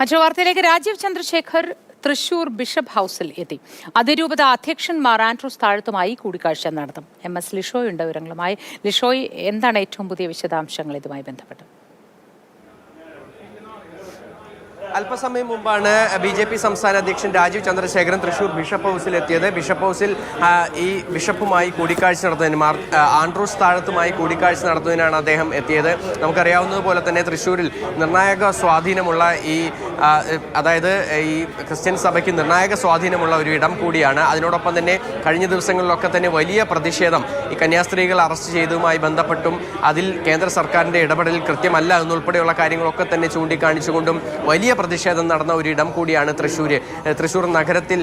മറ്റൊരു വാർത്തയിലേക്ക് രാജീവ് ചന്ദ്രശേഖർ തൃശൂർ ബിഷപ്പ് ഹൗസിൽ എത്തി. അതിരൂപത അധ്യക്ഷന്മാർ ആൻഡ്രൂസ് താഴത്തുമായി കൂടിക്കാഴ്ച നടത്തും. എം എസ് ലിഷോയുണ്ട് വിവരങ്ങളുമായി. ലിഷോയ് എന്താണ് ഏറ്റവും പുതിയ വിശദാംശങ്ങൾ ഇതുമായി ബന്ധപ്പെട്ട്? അല്പസമയം മുമ്പാണ് ബി ജെ പി സംസ്ഥാന അധ്യക്ഷൻ രാജീവ് ചന്ദ്രശേഖരൻ തൃശൂർ ബിഷപ്പ് ഹൗസിൽ എത്തിയത്. ബിഷപ്പ് ഹൗസിൽ ഈ ബിഷപ്പുമായി കൂടിക്കാഴ്ച നടത്തുന്നതിന് മാർ ആൻഡ്രൂസ് താഴത്തുമായി കൂടിക്കാഴ്ച നടത്തുന്നതിനാണ് അദ്ദേഹം എത്തിയത്. നമുക്കറിയാവുന്നതുപോലെ തന്നെ തൃശ്ശൂരിൽ നിർണായക സ്വാധീനമുള്ള ഈ അതായത് ഈ ക്രിസ്ത്യൻ സഭയ്ക്ക് നിർണായക സ്വാധീനമുള്ള ഒരു ഇടം കൂടിയാണ്. അതിനോടൊപ്പം തന്നെ കഴിഞ്ഞ ദിവസങ്ങളിലൊക്കെ തന്നെ വലിയ പ്രതിഷേധം ഈ കന്യാസ്ത്രീകൾ അറസ്റ്റ് ചെയ്തതുമായി ബന്ധപ്പെട്ടും അതിൽ കേന്ദ്ര സർക്കാരിന്റെ ഇടപെടൽ കൃത്യമല്ല എന്നുൾപ്പെടെയുള്ള കാര്യങ്ങളൊക്കെ തന്നെ ചൂണ്ടിക്കാണിച്ചുകൊണ്ടും വലിയ പ്രതിഷേധം നടന്ന ഒരു ഇടം കൂടിയാണ് തൃശ്ശൂർ തൃശ്ശൂർ നഗരത്തിൽ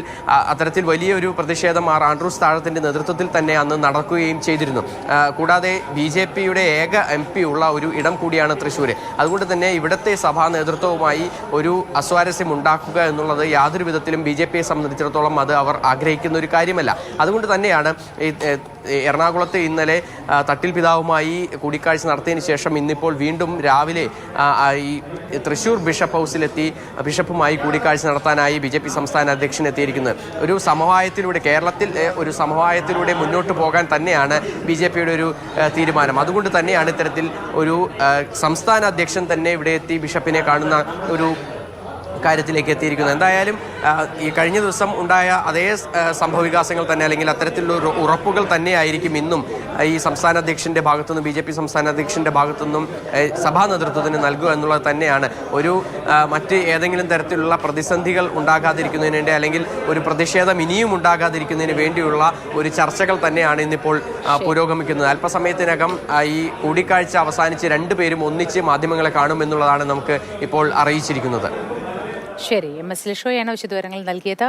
അത്തരത്തിൽ വലിയൊരു പ്രതിഷേധം ആർ ആൻഡ്രൂസ് താഴത്തിന്റെ നേതൃത്വത്തിൽ തന്നെ അന്ന് നടക്കുകയും ചെയ്തിരുന്നു. കൂടാതെ ബി ജെ പിയുടെ ഏക എം പി ഉള്ള ഒരു ഇടം കൂടിയാണ് തൃശ്ശൂർ അതുകൊണ്ട് തന്നെ ഇവിടുത്തെ സഭാ നേതൃത്വവുമായി ഒരു അസ്വാരസ്യം ഉണ്ടാക്കുക എന്നുള്ളത് യാതൊരു വിധത്തിലും ബി ജെ പിയെ സംബന്ധിച്ചിടത്തോളം അത് അവർ ആഗ്രഹിക്കുന്ന ഒരു കാര്യമല്ല. അതുകൊണ്ട് തന്നെയാണ് ഈ, എറണാകുളത്ത് ഇന്നലെ തട്ടിൽ പിതാവുമായി കൂടിക്കാഴ്ച നടത്തിയതിനു ശേഷം ഇന്നിപ്പോൾ വീണ്ടും രാവിലെ ഈ തൃശൂർ ബിഷപ്പ് ഹൗസിലെത്തി ബിഷപ്പുമായി കൂടിക്കാഴ്ച നടത്താനായി ബി ജെ പി സംസ്ഥാന അധ്യക്ഷൻ എത്തിയിരിക്കുന്നത്. ഒരു സമവായത്തിലൂടെ കേരളത്തിൽ ഒരു സമവായത്തിലൂടെ മുന്നോട്ട് പോകാൻ തന്നെയാണ് ബി ജെ പിയുടെ ഒരു തീരുമാനം. അതുകൊണ്ട് തന്നെയാണ് ഇത്തരത്തിൽ ഒരു സംസ്ഥാന അധ്യക്ഷൻ തന്നെ ഇവിടെ എത്തി ബിഷപ്പിനെ കാണുന്ന ഒരു കാര്യത്തിലേക്ക് എത്തിയിരിക്കുന്നത് എന്തായാലും ഈ കഴിഞ്ഞ ദിവസം ഉണ്ടായ അതേ സംഭവ സംഭവവികാസങ്ങൾ തന്നെ അല്ലെങ്കിൽ അത്തരത്തിലുള്ള ഉറപ്പുകൾ തന്നെയായിരിക്കും ഇന്നും ഈ സംസ്ഥാന അധ്യക്ഷന്റെ ഭാഗത്തുനിന്നും ബി ജെ പി സംസ്ഥാന അധ്യക്ഷന്റെ ഭാഗത്തുനിന്നും നിന്നും സഭാ നേതൃത്വത്തിന് നൽകുക എന്നുള്ളത് തന്നെയാണ്. ഒരു മറ്റ് ഏതെങ്കിലും തരത്തിലുള്ള പ്രതിസന്ധികൾ ഉണ്ടാകാതിരിക്കുന്നതിന് വേണ്ടി അല്ലെങ്കിൽ ഒരു പ്രതിഷേധം ഇനിയും ഉണ്ടാകാതിരിക്കുന്നതിന് വേണ്ടിയുള്ള ഒരു ചർച്ചകൾ തന്നെയാണ് ഇന്നിപ്പോൾ പുരോഗമിക്കുന്നത്. അല്പസമയത്തിനകം ഈ കൂടിക്കാഴ്ച അവസാനിച്ച് രണ്ടുപേരും ഒന്നിച്ച് മാധ്യമങ്ങളെ കാണുമെന്നുള്ളതാണ് നമുക്ക് ഇപ്പോൾ അറിയിച്ചിരിക്കുന്നത്. ശരി. എം എസ് ലിഷോയാണ് വിശദവിവരങ്ങൾ നൽകിയത്.